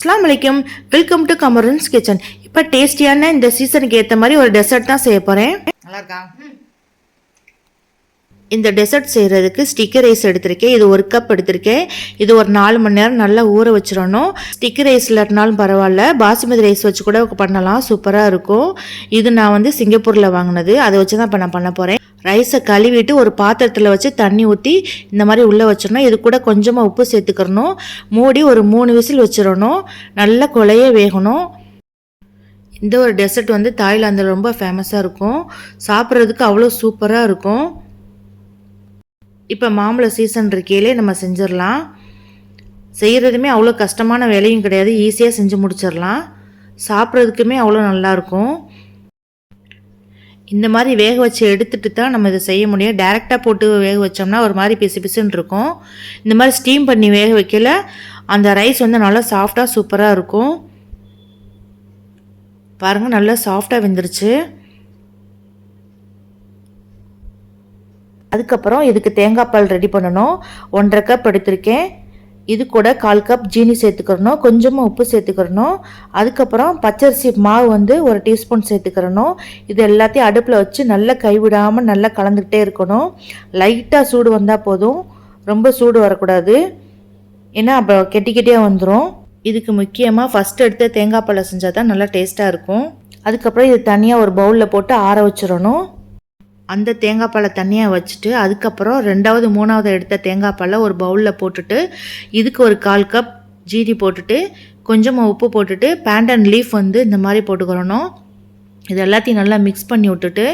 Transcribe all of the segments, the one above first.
அஸ்லாம் வலைக்கம் welcome to கமரன்ஸ் kitchen இப்போ டேஸ்டியான இந்த சீசனுக்கு ஏற்ற மாதிரி ஒரு டெசர்ட் தான் செய்ய போகிறேன் நல்லா இருக்கா இந்த டெசர்ட் செய்கிறதுக்கு ஸ்டிக்கர் ரைஸ் எடுத்திருக்கேன். இது ஒரு கப் எடுத்திருக்கேன். இது ஒரு நாலு மணி நேரம் நல்லா ஊற வச்சிடணும். ஸ்டிக்கர் ரைஸ் இல்லாட்டினாலும் பரவாயில்ல. பாசுமதி ரைஸ் வச்சு கூட பண்ணலாம். சூப்பராக இருக்கும். இது நான் வந்து சிங்கப்பூரில் வாங்கினது. அதை வச்சு தான் இப்போ நான் பண்ண போகிறேன் ரைஸை கழுவிட்டு ஒரு பாத்திரத்தில் வச்சு தண்ணி ஊற்றி இந்த மாதிரி உள்ளே வச்சிடணும். இது கூட கொஞ்சமாக உப்பு சேர்த்துக்கிறணும். மூடி ஒரு மூணு விசில் வச்சிடணும். நல்லா கொலைய வேகணும். இந்த ஒரு டெசர்ட் வந்து தாய்லாந்தில் ரொம்ப ஃபேமஸாக இருக்கும். சாப்பிட்றதுக்கு அவ்வளோ சூப்பராக இருக்கும். இப்போ மாம்பழ சீசன் இருக்கையிலே நம்ம செஞ்சிடலாம். செய்கிறதுமே அவ்வளோ கஷ்டமான வேலையும் கிடையாது. ஈஸியாக செஞ்சு முடிச்சிடலாம். சாப்பிட்றதுக்குமே அவ்வளோ நல்லாயிருக்கும் இந்த மாதிரி வேக வச்சு எடுத்துட்டு தான் நம்ம இதை செய்ய முடியும். டேரெக்டாக போட்டு வேக வச்சோம்னா ஒரு மாதிரி பிசு பிசுன்னு இருக்கும். இந்த மாதிரி ஸ்டீம் பண்ணி வேக வைக்கல. அந்த ரைஸ் வந்து நல்லா சாஃப்டாக சூப்பராக இருக்கும். பாருங்கள் நல்லா சாஃப்டாக வெந்துருச்சு. அதுக்கப்புறம் இதுக்கு தேங்காய் பால் ரெடி பண்ணணும். ஒன்றரை கப் எடுத்திருக்கேன். இது கூட கால் கப் ஜீனி சேர்த்துக்கிறணும் கொஞ்சமாக உப்பு சேர்த்துக்கிறணும். அதுக்கப்புறம் பச்சரிசி மாவு வந்து ஒரு டீஸ்பூன் சேர்த்துக்கிறணும். இது எல்லாத்தையும் அடுப்பில் வச்சு நல்லா கைவிடாமல் நல்லா கலந்துக்கிட்டே இருக்கணும். லைட்டாக சூடு வந்தால் போதும். ரொம்ப சூடு வரக்கூடாது. ஏன்னா அப்போ கெட்டிக்கிட்டே வந்துடும் இதுக்கு முக்கியமாக ஃபஸ்ட்டு எடுத்து தேங்காய் பழம் செஞ்சால் தான் நல்லா டேஸ்ட்டாக இருக்கும். அதுக்கப்புறம் இது தனியாக ஒரு பவுலில் போட்டு ஆற வச்சிடணும். அந்த தேங்காய் பாலை தனியாக வச்சுட்டு அதுக்கப்புறம் ரெண்டாவது மூணாவது எடுத்த தேங்காய் பாலை ஒரு பவுலில் போட்டுட்டு இதுக்கு ஒரு கால் கப் ஜீனி போட்டுட்டு கொஞ்சமாக உப்பு போட்டுட்டு அண்ட் லீஃப் வந்து இந்த மாதிரி போட்டுக்கிறணும் இது எல்லாத்தையும் நல்லா மிக்ஸ் பண்ணி விட்டுட்டு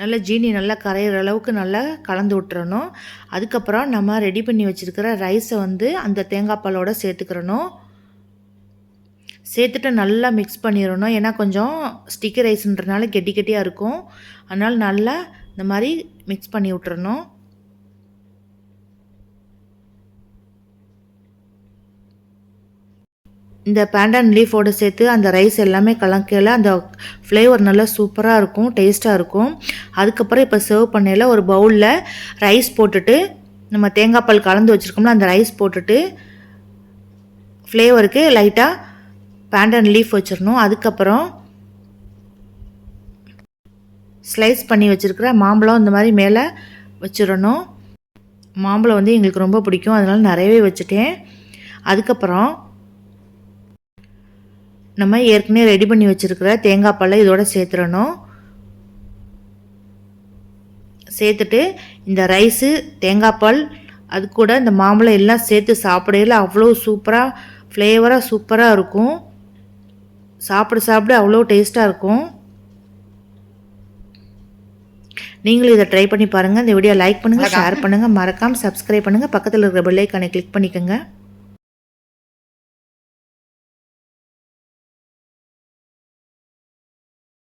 நல்லா ஜீனி நல்லா கரையிற அளவுக்கு நல்லா கலந்து விட்டுறணும். அதுக்கப்புறம் நம்ம ரெடி பண்ணி வச்சுருக்கிற ரைஸை வந்து அந்த தேங்காய் பாலோடு சேர்த்துக்கிறணும். சேர்த்துட்டு நல்லா மிக்ஸ் பண்ணிடணும். ஏன்னா கொஞ்சம் ஸ்டிக்கி ரைஸ்ன்றனால கெட்டி கெட்டியாக இருக்கும். அதனால் நல்லா இந்த மாதிரி மிக்ஸ் பண்ணி விட்டுறணும். இந்த பேண்டன் லீஃபோடு சேர்த்து அந்த ரைஸ் எல்லாமே கலக்கையில் அந்த ஃப்ளேவர் நல்லா சூப்பராக இருக்கும் டேஸ்ட்டாக இருக்கும். அதுக்கப்புறம் இப்போ சர்வ் பண்ணையில் ஒரு பவுலில் ரைஸ் போட்டுட்டு நம்ம தேங்காய் பால் கலந்து வச்சுருக்கோம்ல அந்த ரைஸ் போட்டுட்டு ஃப்ளேவருக்கு லைட்டாக பேண்டன் லீஃப் வச்சிடணும். அதுக்கப்புறம் ஸ்லைஸ் பண்ணி வச்சுருக்கிற மாம்பழம் இந்த மாதிரி மேலே வச்சிடணும். மாம்பழம் வந்து எங்களுக்கு ரொம்ப பிடிக்கும். அதனால் நிறையவே வச்சுட்டேன். அதுக்கப்புறம் நம்ம ஏற்கனவே ரெடி பண்ணி வச்சுருக்கிற தேங்காய் பழம் இதோட சேர்த்துடணும். சேர்த்துட்டு இந்த ரைஸு தேங்காய் பால் அது கூட இந்த மாம்பழம் எல்லாம் சேர்த்து சாப்பிடையில அவ்வளோ சூப்பராக ஃப்ளேவராக சூப்பராக இருக்கும். சாப்பிட சாப்பிட அவ்வளோ டேஸ்ட்டாக இருக்கும். நீங்களும் இதை ட்ரை பண்ணி பாருங்கள் இந்த வீடியோ லைக் பண்ணுங்கள் ஷேர் பண்ணுங்கள் மறக்காமல் சப்ஸ்கிரைப் பண்ணுங்கள் பக்கத்தில் இருக்கிற பெல் ஐக்கானை கிளிக் பண்ணிக்கோங்க.